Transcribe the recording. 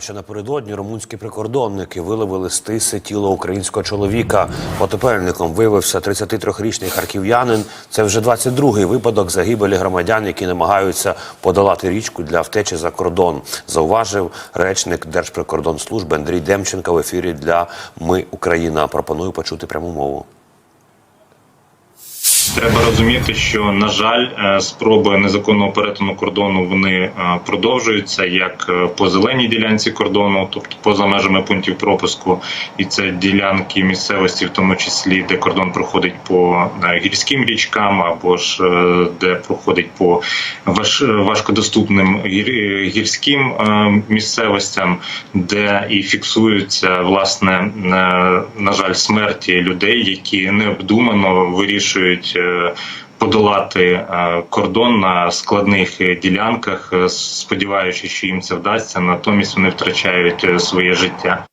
Ще напередодні румунські прикордонники виловили з тиси тіло українського чоловіка. Потопельником виявився 33-річний харків'янин. Це вже 22-й випадок загибелі громадян, які намагаються подолати річку для втечі за кордон. Зауважив речник Держприкордонслужби Андрій Демченко в ефірі для Ми Україна. Пропоную почути пряму мову. Треба розуміти, що на жаль, е, спроби незаконного перетину кордону вони е, продовжуються як е, по зеленій ділянці кордону, тобто поза межами пунктів пропуску, і це ділянки місцевості, в тому числі де кордон проходить по гірським річкам, або ж де проходить по важ, важкодоступним гір- гірським місцевостям, де і фіксуються власне на жаль смерті людей, які необдумано вирішують подолати е, кордон на складних е, ділянках, е, сподіваючись, що їм це вдасться. Натомість вони втрачають своє життя.